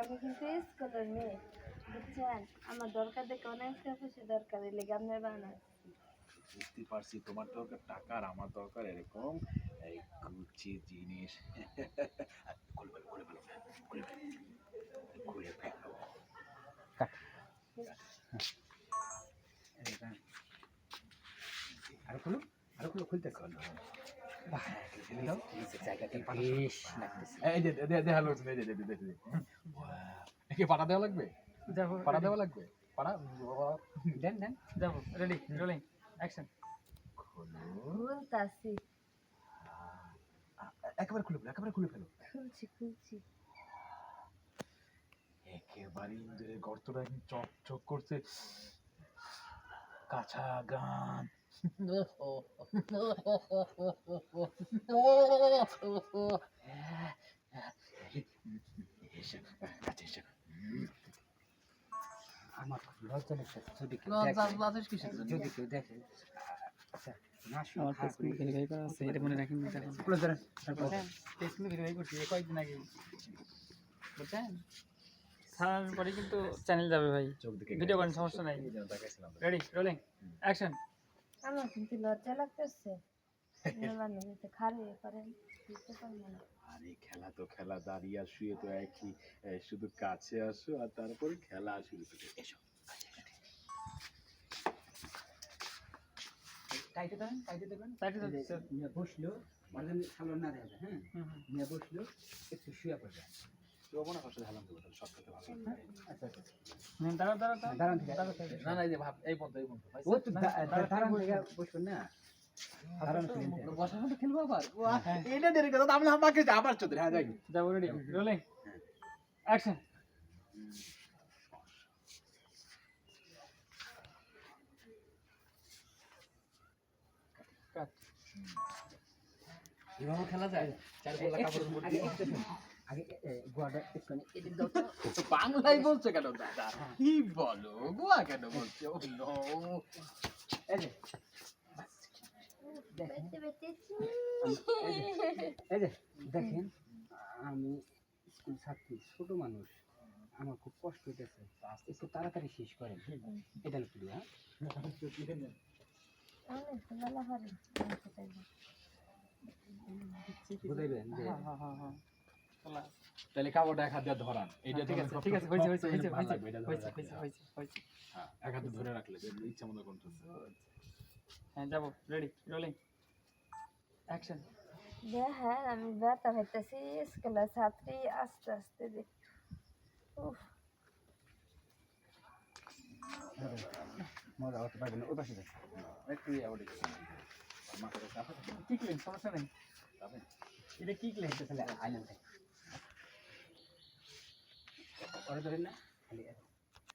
আমি কিন্তু স্কুলের মেয়ে বুঝছেন? আমার দরকার দেখে অনেক খুশি দরকার এলে আপনার বানা বুঝতে পারছি তোমার দরকার টাকার আমার দরকার এরকম এই গুচি জিনিস। খুলে ফেলো খুলে ফেলো খুলে ফেলো খুলে ফেলো। আর খুলো আর খুলো খুলতে। জায়গাটা পাটা দেওয়া লাগবে? পাটা দেওয়া লাগবে? পাটা দেন দেন যাব রেডি রোলিং অ্যাকশন খোলো খুলতাছি। একেবারে খুলে ফেলো একেবারে খুলে ফেলো। খুলছি খুলছি। একেবারে ইন্দ্রের গর্তটা চক চক করছে। কাঁচা গান। আমার লজ্জা যদি? যদি কেউ দেখে আচ্ছা না শুনে আমার হা ফেসবুক ভেরিফাই করা আছে এটা মনে রাখেন দেখেন খুলে ধরেন তারপর ফেসবুক ভেরিফাই করছি কয়েকদিন আগে। বুঝছেন? ছাড়ার পরে কিন্তু চ্যানেল যাবে ভাই। ভিডিও করেন সমস্যা নাই। রেডি রোলিং অ্যাকশন আমার কিন্তু লজ্জা লাগতেছে? আরে খেলা তো খেলা দাঁড়িয়ে আর শুয়ে তো একই শুধু কাছে আসো আর তারপরে খেলা শুরু করে। এসো। দেবেন। নিয়ে বসল মানে সালোয়ার না যায়, হ্যাঁ? বসল একটু শুয়ে পড়বে লবণ পাশে ঢালাম দেবো তাহলে সব খেতে ভালো আচ্ছা আচ্ছা হুম, দাঁড়াও দাঁড়াও দাঁড়াও দাঁড়ান। না না এই যে ভাব এই পর্যন্ত এই পর্যন্ত। ও তো দা- দা- দাঁড়ান থেকে বসবেন না। বসার মতো খেলব আবার? এটা দেরি কথা আমি আমাকে আবার চোদ্দ হ্যাঁ যাই। যাব রেডি রোলিং অ্যাকশন এভাবে খেলা যায়? চার বলা কাপড়ের বাংলায় বলছে কেন দাদা? কি বলো? গোয়া কেন বলছে? Oh no. এই যে, দেখেন। আমি স্কুল ছাত্রী ছোট মানুষ। আমার খুব কষ্ট হইতেছে। একটু তাড়াতাড়ি শেষ করেন। এটা একটু হ্যাঁ? বুঝাইবেন হ্যাঁ হ্যাঁ হ্যাঁ হ্যাঁ। তাহলে কাপড়টা এক হাত দিয়ে ধরান। এইটা ঠিক আছে ঠিক আছে হয়েছে হয়েছে হয়েছে হয়েছে এটা হয়েছে হয়েছে হ্যাঁ, এক হাতে ধরে রাখলে ইচ্ছা মতো কন্ট্রোল হ্যাঁ যাব রেডি রোলিং অ্যাকশন হ্যাঁ আমি ব্যথা পাইতেছি স্কুলের ছাত্রী আস্তে আস্তে দেখ উফ। মজা হতে পারবে না ওই পাশে যান। একটু আবার কি সমস্যা নেই। এটা কি ক্লেম তাহলে আইলেন। ধরে ধরেন না খালি